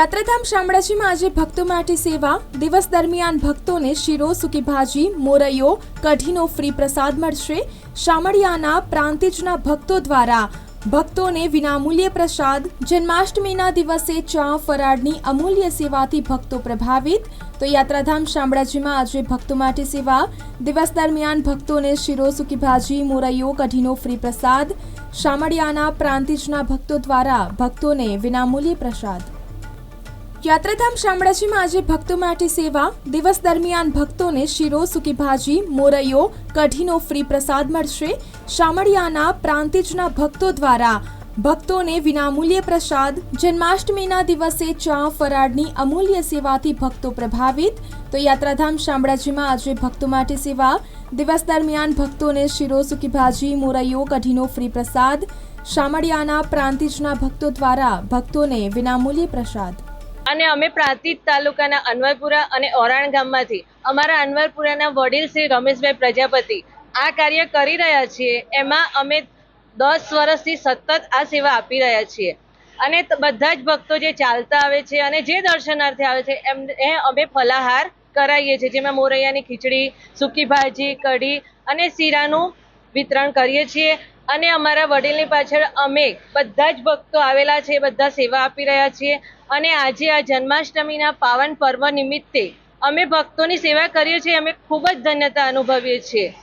યાત્રાધામ શામળાજીમાં આજે ભક્તો માટે સેવા. દિવસ દરમિયાન ભક્તોને શીરો, સૂકી ભાજી, મોરૈયો, કઢીનો ફ્રી પ્રસાદ મળશે. શામળિયાના પ્રાંતિજના ભક્તો દ્વારા ભક્તોને વિનામૂલ્યે પ્રસાદ. જન્માષ્ટમીના દિવસે ચા, ફરાળની અમૂલ્ય સેવાથી ભક્તો પ્રભાવિત. તો યાત્રાધામ શામળાજીમાં આજે ભક્તો માટે સેવા. દિવસ દરમિયાન ભક્તોને શીરો, સૂકી ભાજી, મોરૈયો, કઢીનો ફ્રી પ્રસાદ. શામળિયાના પ્રાંતિજના ભક્તો દ્વારા ભક્તોને વિનામૂલ્યે પ્રસાદ. યાત્રાધામ શામળાજીમાં આજે ભક્તો માટે સેવા. દિવસ દરમિયાન ભક્તોને શીરો, સૂકી ભાજી, મોરૈયો, કઢીનો ફ્રી પ્રસાદ મળશે. શામળિયાના પ્રાંતિજના ભક્તો દ્વારા ભક્તોને વિનામૂલ્ય પ્રસાદ. જન્માષ્ટમીના દિવસે ચા, ફરાળની અમૂલ્ય સેવાથી ભક્તો પ્રભાવિત. તો યાત્રાધામ શામળાજીમાં આજે ભક્તો માટે સેવા. દિવસ દરમિયાન ભક્તોને શીરો, સૂકી ભાજી, મોરૈયો, કઢીનો ફ્રી પ્રસાદ. શામળિયાના પ્રાંતિજના ભક્તો દ્વારા ભક્તોને વિનામૂલ્ય પ્રસાદ. અને અમે પ્રાંતિજ તાલુકાના અનવરપુરા અને ઓરાણ ગામમાંથી અમારા અનવરપુરાના વડીલ શ્રી રમેશભાઈ પ્રજાપતિ આ કાર્ય કરી રહ્યા છીએ. એમાં અમે દસ વર્ષથી સતત આ સેવા આપી રહ્યા છીએ. અને બધા જ ભક્તો જે ચાલતા આવે છે અને જે દર્શનાર્થે આવે છે, એમ એ અમે ફલાહાર કરાવીએ છીએ. જેમાં મોરૈયાની ખીચડી, સૂકી ભાજી, કઢી અને શીરાનું વિતરણ કરીએ છીએ. અને અમારા વડીલની પાછળ અમે બધા જ ભક્તો આવેલા છે, બધા સેવા આપી રહ્યા છીએ. અને આજે આ જન્માષ્ટમીના પાવન પર્વ નિમિત્તે અમે ભક્તોની સેવા કરીએ છીએ. અમે ખૂબ જ ધન્યતા અનુભવીએ છીએ.